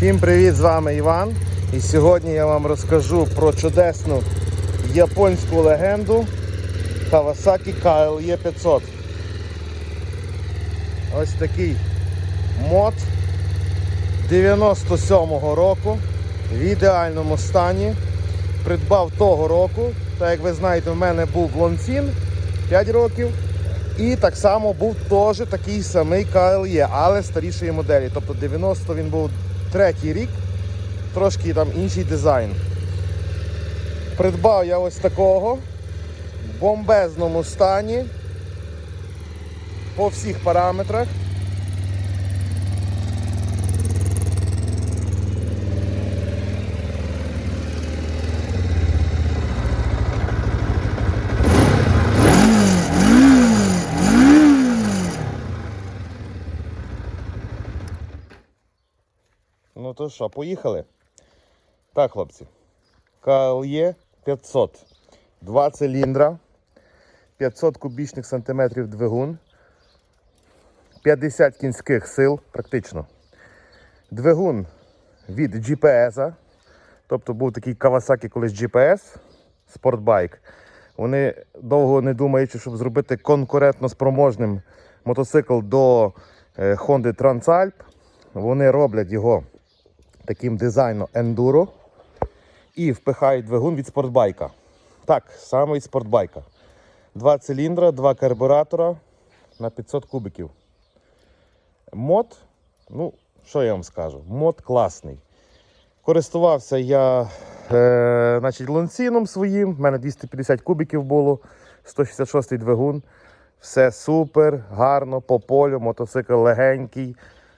Всім привіт! З вами Іван. І сьогодні я вам розкажу про чудесну японську легенду Kawasaki KLE 500. Ось такий мод 97-го року в ідеальному стані. Придбав того року. Так як ви знаєте, в мене був Лонцін 5 років. І так само був теж такий самий KLE, але старішої моделі. Тобто 90 він був третій рік, трошки там інший дизайн. Придбав я ось такого в бомбезному стані по всіх параметрах. То що, поїхали? Так, хлопці. KLE 500. Два циліндра, 500 кубічних сантиметрів двигун, 50 кінських сил, практично. Двигун від GPS. Тобто був такий Kawasaki колись GPS, спортбайк. Вони довго не думаючи, щоб зробити конкурентно спроможним мотоцикл до е, Honda Transalp, вони роблять його таким дизайном ендуро і впихають двигун від спортбайка. Так, саме від спортбайка. Два циліндра, два карбюратора на 500 кубиків. Мод, ну, що я вам скажу? Мод класний. Користувався я е, значить, лонціном своїм. У мене 250 кубиків було, 166 двигун. Все супер, гарно, по полю, мотоцикл легенький,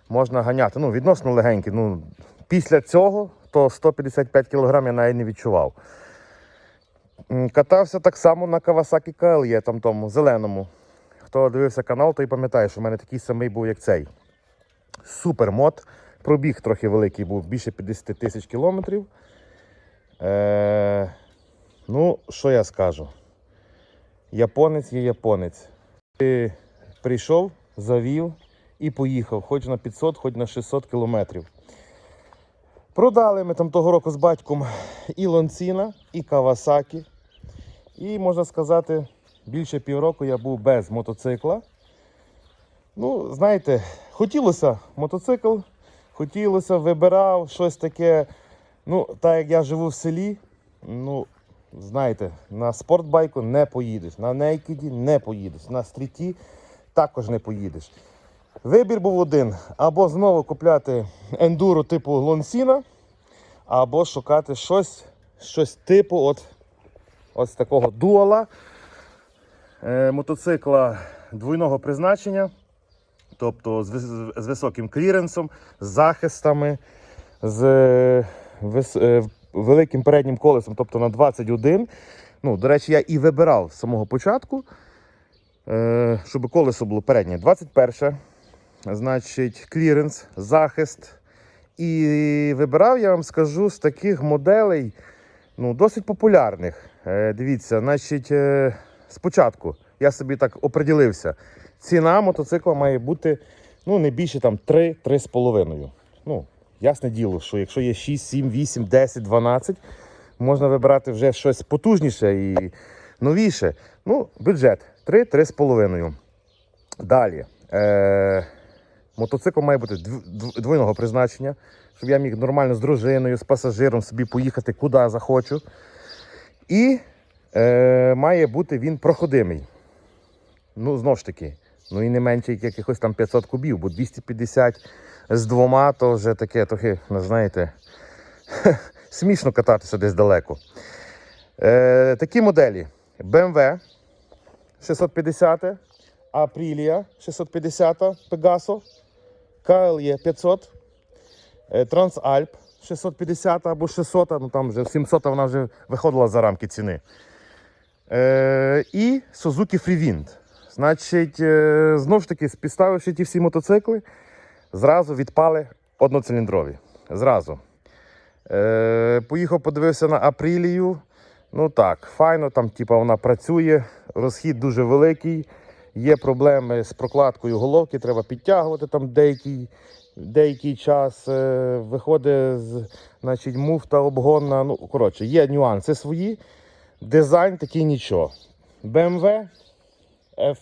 можна ганяти. Ну, відносно легенький. Ну, після цього то 155 кг я навіть не відчував. Катався так само на Kawasaki KLE, там тому, зеленому. Хто дивився канал, той пам'ятає, що в мене такий самий був, як цей. Супер мод. Пробіг трохи великий був, більше 50 тисяч кілометрів. Е, ну, що я скажу? Японець є японець. Ти прийшов, завів і поїхав, хоч на 500, хоч на 600 кілометрів. Продали ми там того року з батьком і Лонціна, і Кавасакі. І можна сказати, більше півроку я був без мотоцикла. Ну, знаєте, хотілося мотоцикл, хотілося, вибирав щось таке. Ну, так як я живу в селі, ну, знаєте, на спортбайку не поїдеш, на нейкіді не поїдеш, на стріті також не поїдеш. Вибір був один: або знову купляти ендуро типу Лонсіна, або шукати щось, щось типу от, ось такого дуала е, мотоцикла двойного призначення, тобто з, з високим кліренсом, з захистами, з е, вис- е, великим переднім колесом, тобто на 21. Ну, до речі, я і вибирав з самого початку, е, щоб колесо було переднє. 21 значить, кліренс, захист. І вибирав, я вам скажу, з таких моделей ну, досить популярних. Е, дивіться, значить, е, спочатку я собі так оприділився. Ціна мотоцикла має бути ну, не більше там 3-3,5. Ну, ясне діло, що якщо є 6, 7, 8, 10, 12, можна вибирати вже щось потужніше і новіше. Ну, бюджет 3-3,5. Далі. Е, мотоцикл має бути дв- дв- двойного призначення, щоб я міг нормально з дружиною, з пасажиром собі поїхати куди захочу. І е, має бути він проходимий. Ну, знову ж таки, ну і не менше як якихось там 500 кубів, бо 250 з двома, то вже таке трохи, ну, знаєте, смішно кататися десь далеко. Е, такі моделі: BMW 650, Aprilia 650, Pegaso, KLE 500, е, Transalp 650 або 600, ну там вже 700 вона вже виходила за рамки ціни. Е, і Suzuki Freewind. Значить, е, знову ж таки, підставивши ті всі мотоцикли, зразу відпали одноциліндрові. Зразу. Поїхав, подивився на Апрілію. Ну так, файно, там типа, вона працює, розхід дуже великий. Є проблеми з прокладкою головки, треба підтягувати там деякий деякий час, е, виходить значить, муфта обгонна. Ну, коротше, є нюанси свої. Дизайн такий нічого. BMW F,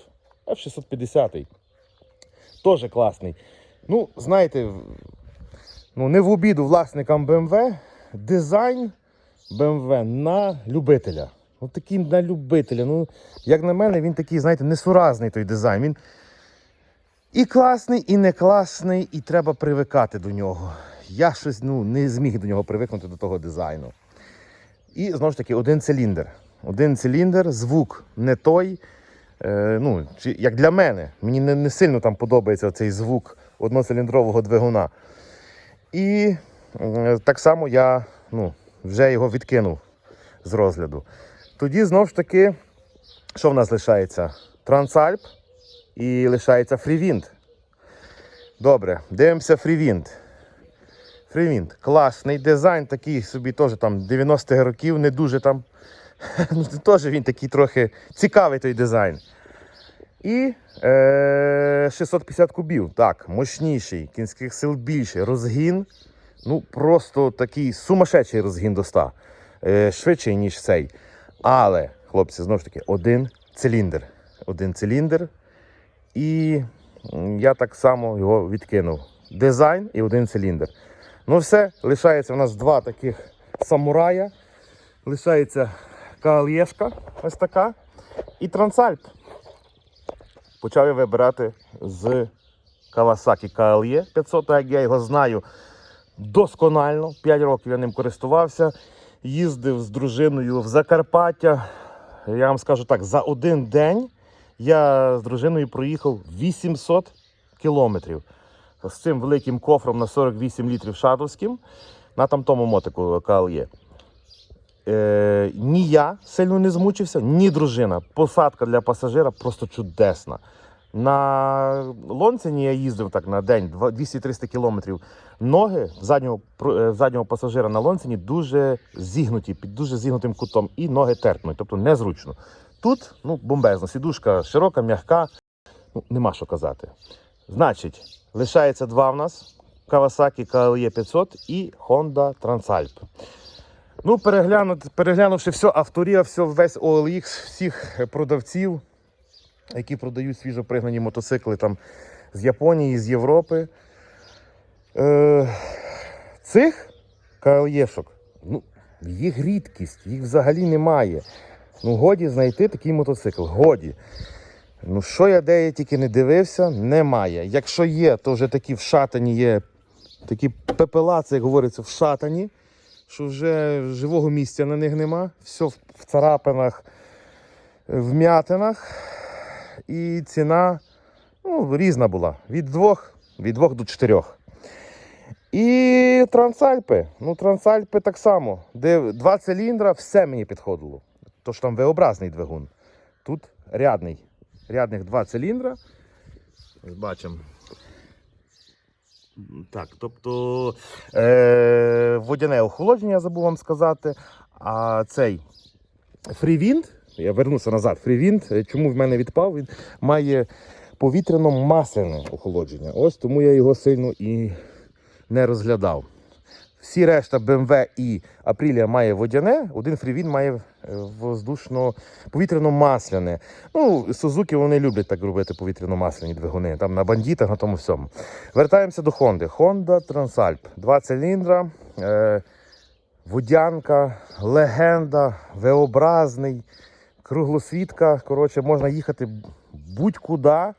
F650. Теж класний. Ну, знаєте, ну, не в обіду власникам BMW. Дизайн BMW на любителя. Ну, такий на любителя. Ну, як на мене, він такий, знаєте, несуразний той дизайн. Він і класний, і не класний, і треба привикати до нього. Я щось ну, не зміг до нього привикнути до того дизайну. І знову ж таки, один циліндр. Один циліндр, звук не той. Е, ну, чи, як для мене, мені не, не сильно там подобається цей звук одноциліндрового двигуна. І е, так само я ну, вже його відкинув з розгляду. Тоді знову ж таки, що в нас лишається? Трансальп і лишається фрівінд. Добре, дивимося фрівінд. Фрівінд. Класний дизайн, такий собі теж там 90-х років, не дуже там. Ну, Теж він такий трохи цікавий той дизайн. І е, 650 кубів. Так, мощніший, кінських сил більше. Розгін. Ну, просто такий сумасшедший розгін до 100. Е, швидший, ніж цей. Але, хлопці, знову ж таки, один циліндр. Один циліндр. І я так само його відкинув. Дизайн і один циліндр. Ну все, лишається у нас два таких самурая. Лишається каалєшка, ось така. І трансальп. Почав я вибирати з Kawasaki KLE 500, так як я його знаю досконально. 5 років я ним користувався. Їздив з дружиною в Закарпаття. Я вам скажу так, за один день я з дружиною проїхав 800 кілометрів з цим великим кофром на 48 літрів шадовським на там тому мотику KLE. Е, ні я сильно не змучився, ні дружина. Посадка для пасажира просто чудесна. На Лонцині я їздив так на день 200-300 кілометрів. Ноги заднього, е, заднього пасажира на Лонцині дуже зігнуті, під дуже зігнутим кутом, і ноги терпнуть, тобто незручно. Тут ну, бомбезно, сідушка широка, м'яка, ну, нема що казати. Значить, лишається два в нас: Kawasaki KLE 500 і Honda Transalp. Ну, переглянувши все, авторія, все, весь OLX, всіх продавців, які продають свіжопригнані мотоцикли там з Японії, з Європи. Е, цих KLE-шок, ну, їх рідкість, їх взагалі немає. Ну, годі знайти такий мотоцикл. Годі. Ну, що я де я тільки не дивився, немає. Якщо є, то вже такі вшатані є, такі пепела, це як говориться, вшатані що вже живого місця на них нема. Все в, в царапинах, в м'ятинах. І ціна ну, різна була. Від двох, від двох до чотирьох. І трансальпи. Ну, трансальпи так само. Де два циліндра, все мені підходило. Тож там V-образний двигун. Тут рядний. Рядних два циліндра. Бачимо. Так, тобто е, водяне охолодження, я забув вам сказати. А цей фрівінд, я вернуся назад. Фрівінд, е, чому в мене відпав? Він має повітряно-масляне охолодження. Ось тому я його сильно і не розглядав. Всі решта BMW і Aprilia має водяне, один фрівін має е, воздушно повітряно-масляне. Ну, Сузуки вони люблять так робити повітряно-масляні двигуни. Там на бандитах, на тому всьому. Вертаємося до Honda. Honda Transalp. Два циліндра, е, водянка, легенда, V-образний, круглосвітка. Коротше, можна їхати будь-куди.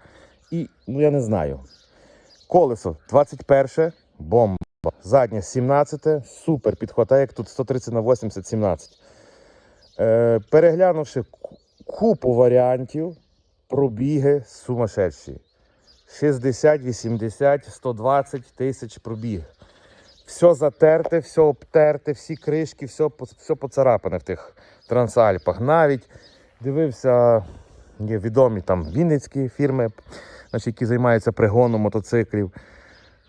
І, ну я не знаю. Колесо 21, бомба. Заднє 17, супер підход, а як тут 130 на 80, 17. Е, переглянувши купу варіантів, пробіги сумасшедші. 60, 80, 120 тисяч пробіг. Все затерте, все обтерте, всі кришки, все, все поцарапане в тих трансальпах. Навіть дивився, є відомі там вінницькі фірми, значить, які займаються пригоном мотоциклів.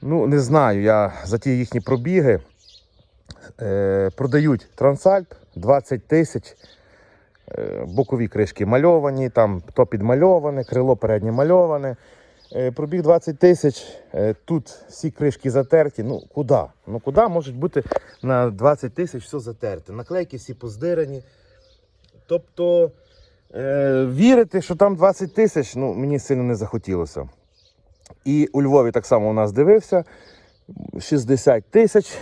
Ну, не знаю, я за ті їхні пробіги е, продають трансальп 20 тисяч. Е, бокові кришки мальовані, там то підмальоване, крило переднє мальоване. Е, Пробіг 20 тисяч, е, тут всі кришки затерті. Ну куди? Ну куди можуть бути на 20 тисяч все затерте? Наклейки всі поздирані. Тобто е, вірити, що там 20 тисяч, ну мені сильно не захотілося. І у Львові так само у нас дивився. 60 тисяч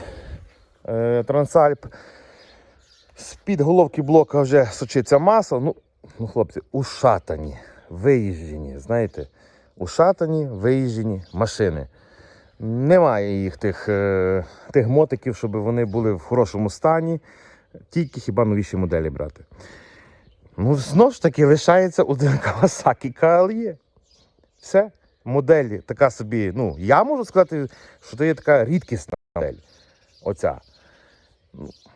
е, Трансальп. З-під головки блока вже сочиться масло. Ну, ну, хлопці, ушатані, виїжджені, знаєте, ушатані, виїжджені машини. Немає їх тих, е, тих мотиків, щоб вони були в хорошому стані. Тільки хіба новіші моделі брати. Ну, знову ж таки, лишається один Kawasaki KLE. Все. Модель така собі, ну, я можу сказати, що це є така рідкісна модель. Оця.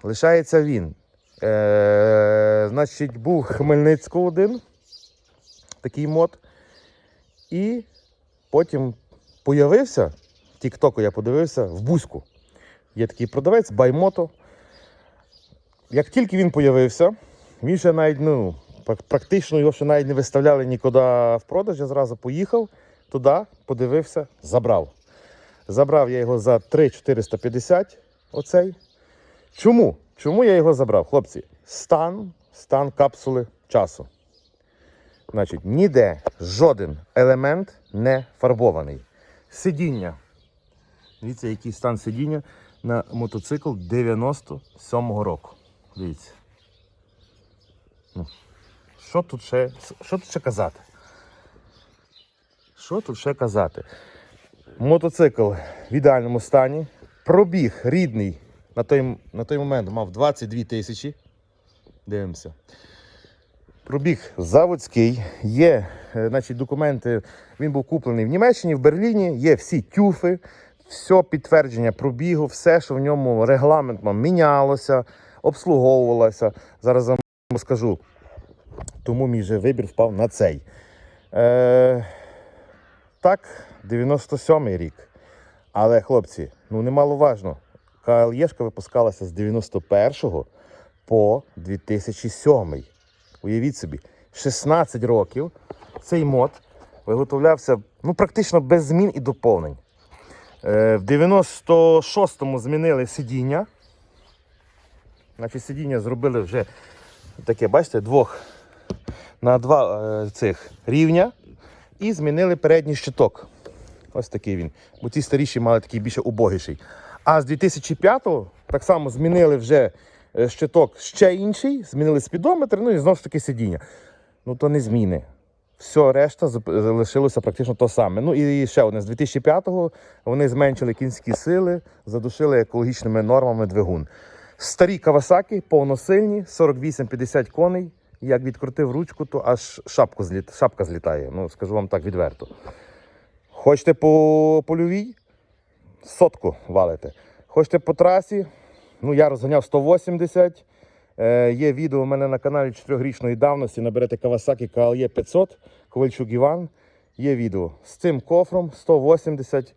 Лишається він. Е, значить, був Хмельницького один, такий мод. І потім появився, Тіктоку я подивився, в Бузьку. Є такий продавець, Баймото. Як тільки він появився, ще навіть, ну, практично його ще навіть не виставляли нікуди в продаж, я зразу поїхав туди, подивився, забрав. Забрав я його за 3,450 оцей. Чому? Чому я його забрав? Хлопці, стан, стан капсули часу. Значить, ніде жоден елемент не фарбований. Сидіння. Дивіться, який стан сидіння на мотоцикл 97-го року. Дивіться. Ну, що тут ще, що тут ще казати? Що тут ще казати? Мотоцикл в ідеальному стані. Пробіг рідний на той, на той момент мав 22 тисячі. Дивимося. Пробіг заводський, є е, значить, документи. Він був куплений в Німеччині, в Берліні, є всі тюфи, все підтвердження пробігу, все, що в ньому регламентно мінялося, обслуговувалося. Зараз вам скажу. Тому мій же вибір впав на цей. Е, так, 97-й рік. Але, хлопці, ну немаловажно, КЛЄшка випускалася з 91 по 2007. Уявіть собі, 16 років цей мод виготовлявся ну, практично без змін і доповнень. Е, в 96-му змінили сидіння. Значить, сидіння зробили вже таке, бачите, двох на два е, цих рівня і змінили передній щиток. Ось такий він. Бо ті старіші мали такий більше убогіший. А з 2005-го так само змінили вже е, щиток ще інший, змінили спідометр, ну і знову ж таки сидіння. Ну то не зміни. Все, решта залишилося практично то саме. Ну і ще одне, з 2005-го вони зменшили кінські сили, задушили екологічними нормами двигун. Старі Кавасаки, повносильні, 48-50 коней. Як відкрутив ручку, то аж шапку зліт, шапка злітає. Ну, скажу вам так відверто. Хочете по польовій? Сотку валите. Хочете по трасі? Ну, я розганяв 180. Е, є відео у мене на каналі 4-річної давності. Наберете Kawasaki KLE 500, Ковальчук Іван. Є відео з цим кофром 180.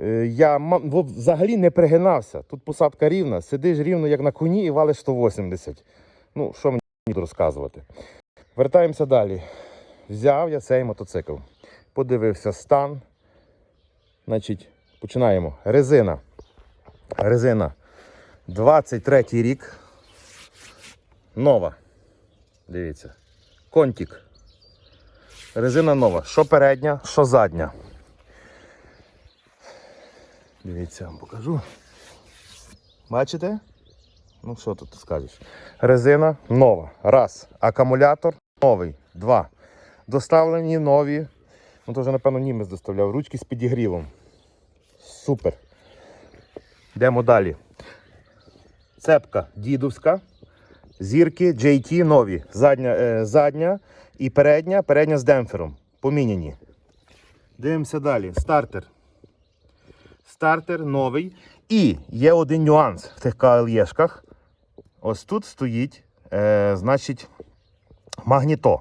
Е, я взагалі не пригинався. Тут посадка рівна, сидиш рівно, як на коні, і валиш 180. Ну, що мені тут розказувати? Вертаємося далі. Взяв я цей мотоцикл, подивився стан. Значить, починаємо. Резина. Резина 23 рік. Нова. Дивіться. Контік. Резина нова. Що передня, що задня. Дивіться, вам покажу. Бачите? Ну, що тут скажеш? Резина нова. Раз. Акумулятор новий. Два. Доставлені нові. Ну, то вже, напевно, німець доставляв. Ручки з підігрівом. Супер. Йдемо далі. Цепка дідовська. Зірки JT нові. Задня, е, задня і передня. Передня з демпфером. Поміняні. Дивимося далі. Стартер. Стартер новий. І є один нюанс в тих КЛЄшках. Ось тут стоїть, е, значить, магніто.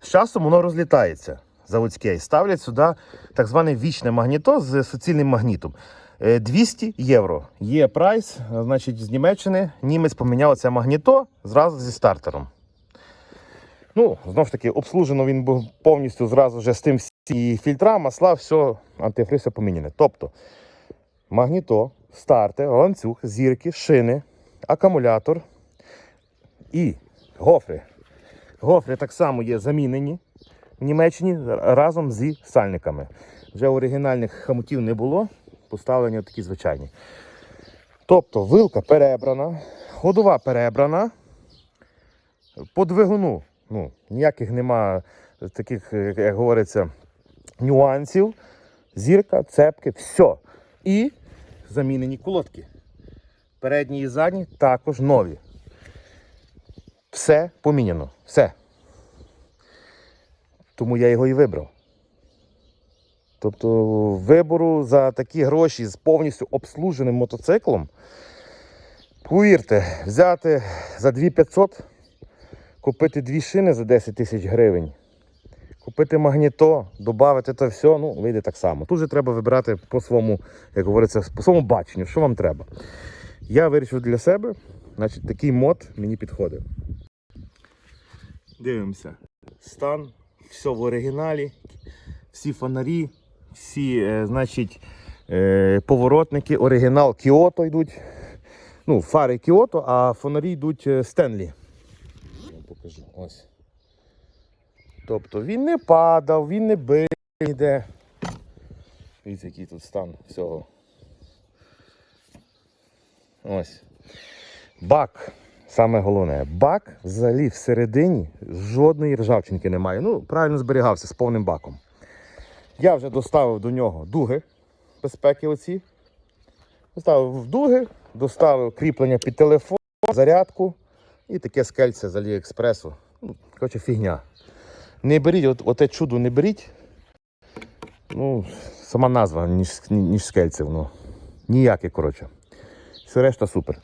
З часом воно розлітається заводське. Ставлять сюди так зване вічне магніто з суцільним магнітом. Е, 200 євро. Є прайс, е, значить, з Німеччини німець поміняв це магніто зразу зі стартером. Ну, знову ж таки, обслужено він був повністю зразу вже з тим І фільтра, масла, все, антифриз все поміняне. Тобто магніто, стартер, ланцюг, зірки, шини, акумулятор і гофри. Гофри так само є замінені в Німеччині разом зі сальниками. Вже оригінальних хамутів не було, поставлені такі звичайні. Тобто вилка перебрана, ходова перебрана. По двигуну ну, ніяких нема таких, як говориться, нюансів. Зірка, цепки, все. І замінені колодки. Передні і задні також нові. Все поміняно. Все. Тому я його і вибрав. Тобто вибору за такі гроші з повністю обслуженим мотоциклом. Повірте, взяти за 2500, купити дві шини за 10 тисяч гривень, купити магніто, додати це все, ну, вийде так само. Тут же треба вибирати по своєму, як говориться, по своєму баченню, що вам треба. Я вирішив для себе, значить, такий мод мені підходить. Дивимося. Стан, все в оригіналі, всі фонарі, всі, е, значить, е, поворотники, оригінал Кіото йдуть. Ну, фари Кіото, а фонарі йдуть е, Стенлі. Я вам покажу. Ось. Тобто він не падав, він не бив ніде. Дивіться, який тут стан всього. Ось. Бак. Саме головне, бак взагалі всередині жодної ржавчинки немає. Ну, правильно зберігався з повним баком. Я вже доставив до нього дуги безпеки оці. Доставив дуги, доставив кріплення під телефон, зарядку і таке скельце з Аліекспресу. Ну, коротше, фігня. Не беріть, от, оте чудо не беріть. Ну, сама назва, ніж, ніж скельце воно. Ніяке, коротше. Все решта супер.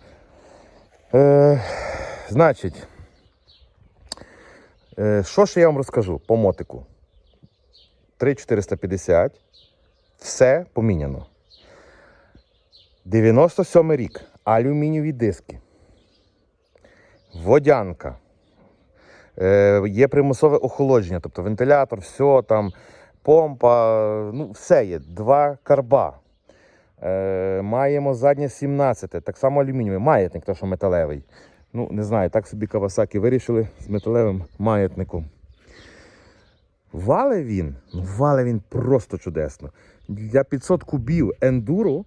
Е, значить, е, що ж я вам розкажу по мотику? 3450. Все поміняно. 97 рік. Алюмінієві диски. Водянка. Е, є примусове охолодження, тобто вентилятор, все там, помпа, ну, все є. Два карба. Е, маємо заднє 17, так само алюмінієвий. Маятник, то що металевий. Ну, не знаю, так собі Кавасаки вирішили з металевим маятником. Вале він, ну вале він просто чудесно. Для 500 кубів ендуро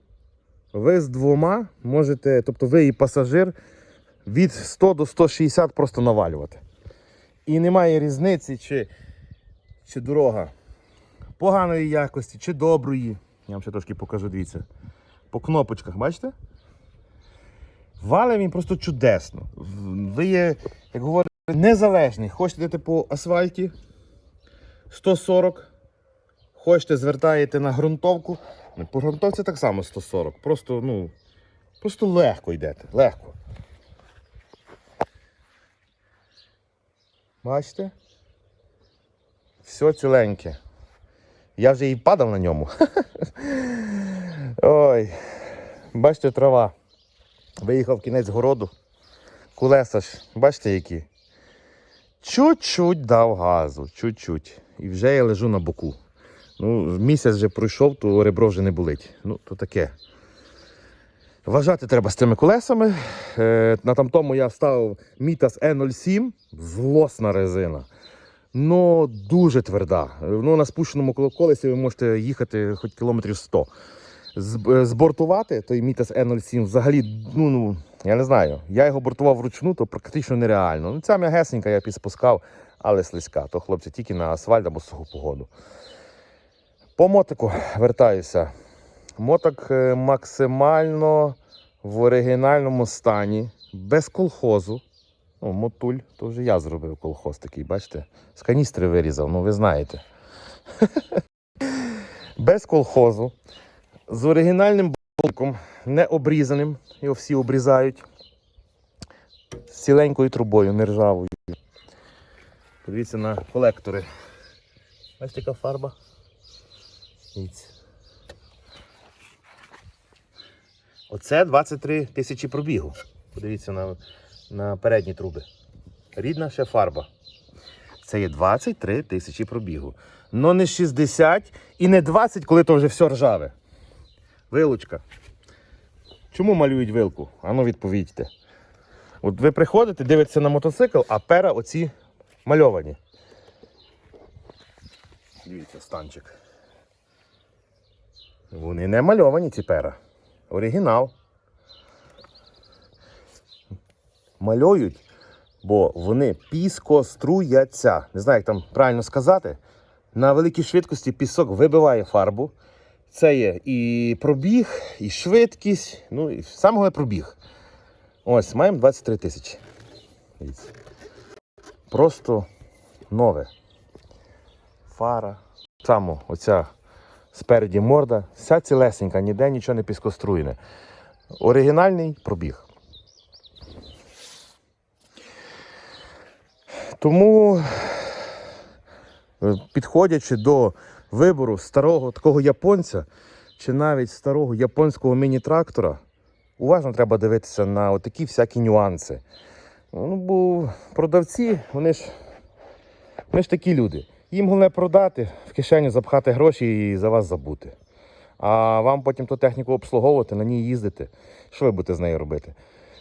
ви з двома можете, тобто ви і пасажир, від 100 до 160 просто навалювати. І немає різниці, чи, чи дорога поганої якості, чи доброї. Я вам ще трошки покажу, дивіться. По кнопочках, бачите? Вале він просто чудесно. Ви є, як говорять, незалежний. Хочете йти по асфальті 140. Хочете, звертаєте на ґрунтовку. Ну, По ґрунтовці так само 140. Просто, ну, просто легко йдете. Легко. Бачите? Все ціленьке. Я вже і падав на ньому. Ой. Бачите, трава. Виїхав кінець городу. Кулеса ж, бачите які? Чуть-чуть дав газу, чуть-чуть. І вже я лежу на боку. Ну, місяць вже пройшов, то ребро вже не болить. Ну, то таке. Вважати треба з цими колесами. Е, на тамтому я вставив Mitas E07, злосна резина. Ну, дуже тверда. Ну, на спущеному колесі ви можете їхати хоч кілометрів 100. З- е, Збортувати той Mitas E07 взагалі, ну, ну, я не знаю. Я його бортував вручну, то практично нереально. Ну, ця м'ягесенька я підспускав, але слизька. То хлопці тільки на асфальт або суху погоду. По мотику вертаюся. Моток е, максимально в оригінальному стані, без колхозу. Ну, мотуль, то вже я зробив колхоз такий, бачите? З каністри вирізав, ну ви знаєте. Без колхозу, з оригінальним болком, не обрізаним, його всі обрізають. З ціленькою трубою, не ржавою. Подивіться на колектори. Бачите, яка фарба? Дивіться. Оце 23 тисячі пробігу. Подивіться на, на передні труби. Рідна ще фарба. Це є 23 тисячі пробігу. но не 60 і не 20, коли то вже все ржаве. Вилучка. Чому малюють вилку? Ану відповідьте. От ви приходите, дивитеся на мотоцикл, а пера оці мальовані. Дивіться, станчик. Вони не мальовані, ці пера. Оригінал. Малюють, бо вони піскоструяться. Не знаю, як там правильно сказати. На великій швидкості пісок вибиває фарбу. Це є і пробіг, і швидкість, ну і саме пробіг. Ось, маємо 23 тисячі. Просто нове. Фара. Само оця спереді морда, вся цілесенька, ніде нічого не піскоструєне. Оригінальний пробіг. Тому, е, підходячи до вибору старого такого японця, чи навіть старого японського міні-трактора, уважно треба дивитися на отакі всякі нюанси. Ну, бо продавці, вони ж, вони ж такі люди. Їм головне продати, в кишеню запхати гроші і за вас забути. А вам потім ту техніку обслуговувати, на ній їздити. Що ви будете з нею робити?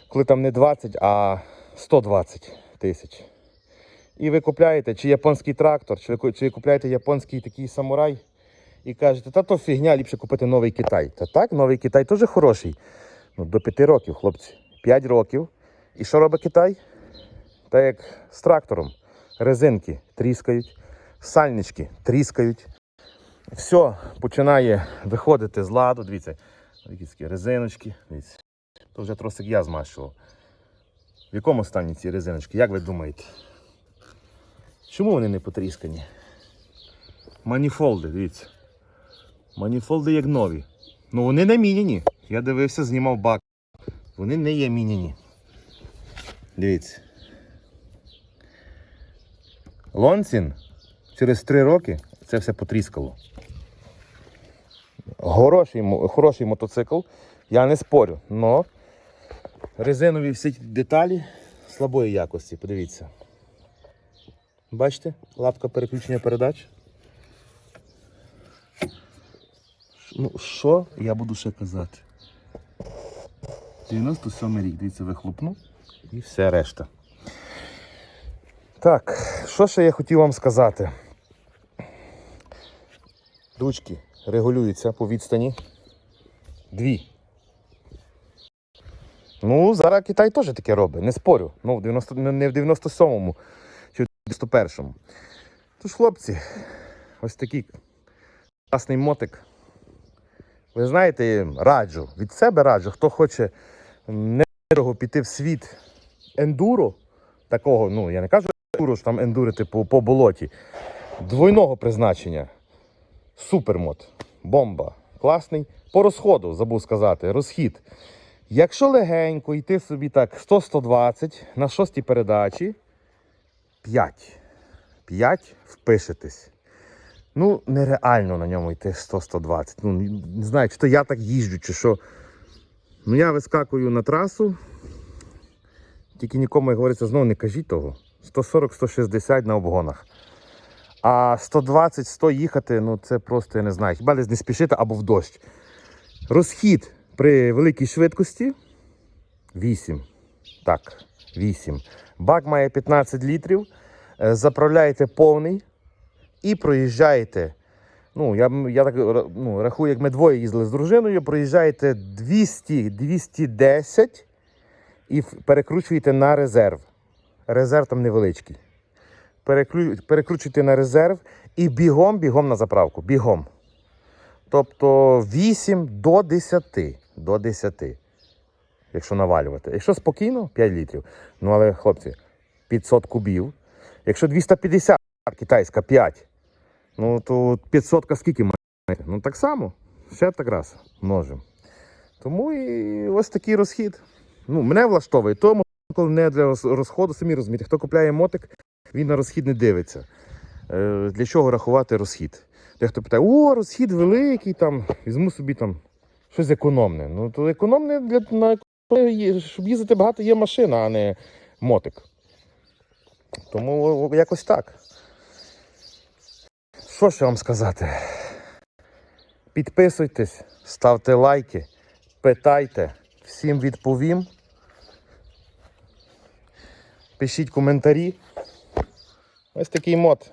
Коли там не 20, а 120 тисяч. І ви купляєте чи японський трактор, чи ви, чи ви купляєте японський такий самурай і кажете, та то фігня, ліпше купити новий Китай. Та так, новий Китай теж хороший. Ну, до 5 років, хлопці. 5 років. І що робить Китай? Та як з трактором. Резинки тріскають, сальнички тріскають. Все починає виходити з ладу. Дивіться, такі такі резиночки. Дивіться. То вже тросик я змащував. В якому стані ці резиночки? Як ви думаєте? Чому вони не потріскані? Маніфолди, дивіться. Маніфолди як нові. Ну вони не міняні. Я дивився, знімав бак. Вони не є міняні. Дивіться. Лонсін через три роки це все потріскало. Хороший, хороший мотоцикл, я не спорю, але резинові всі деталі слабої якості. Подивіться. Бачите? Лапка переключення передач. Ну, що я буду ще казати? 97 рік, дивіться, вихлопну і все решта. Так, що ще я хотів вам сказати? Ручки регулюються по відстані. Дві. Ну, зараз Китай теж таке робить, не спорю. Ну, в 90, не в 97-му чи в 91-му. Тож, хлопці, ось такий класний мотик. Ви знаєте, раджу, від себе раджу, хто хоче недорого піти в світ ендуро, такого, ну, я не кажу ендуро, що там ендурити по, по болоті. Двойного призначення. Супермод. Бомба. Класний. По розходу, забув сказати, розхід. Якщо легенько йти собі так 100-120 на шостій передачі, 5. 5 впишетесь. Ну, нереально на ньому йти 100-120. Ну, не знаю, чи то я так їжджу, чи що. Ну, я вискакую на трасу. Тільки нікому, як говориться, знову не кажіть того. 140-160 на обгонах. А 120-100 їхати, ну це просто я не знаю. Хіба десь не спішити або в дощ. Розхід при великій швидкості 8. Так, 8. Бак має 15 літрів. Е, Заправляєте повний і проїжджаєте. Ну, я, я так ну, рахую, як ми двоє їздили з дружиною, проїжджаєте 200-210 і перекручуєте на резерв. Резерв там невеличкий. Переклю... На резерв і бігом, бігом на заправку. Бігом. Тобто 8 до 10. До 10. Якщо навалювати. Якщо спокійно, 5 літрів. Ну але, хлопці, 500 кубів. Якщо 250, китайська 5. Ну то 500 скільки має? Ну так само. Ще так раз множимо. Тому і ось такий розхід. Ну, мене влаштовує. Тому не для розходу, самі розумієте, хто купляє мотик, він на розхід не дивиться. Е, для чого рахувати розхід? Дехто питає, о, розхід великий, там, візьму собі там щось економне. Ну, то економне для на, щоб їздити багато є машина, а не мотик. Тому якось так. Що ще вам сказати? Підписуйтесь, ставте лайки, питайте, всім відповім. Пишіть коментарі. Ось такий мод.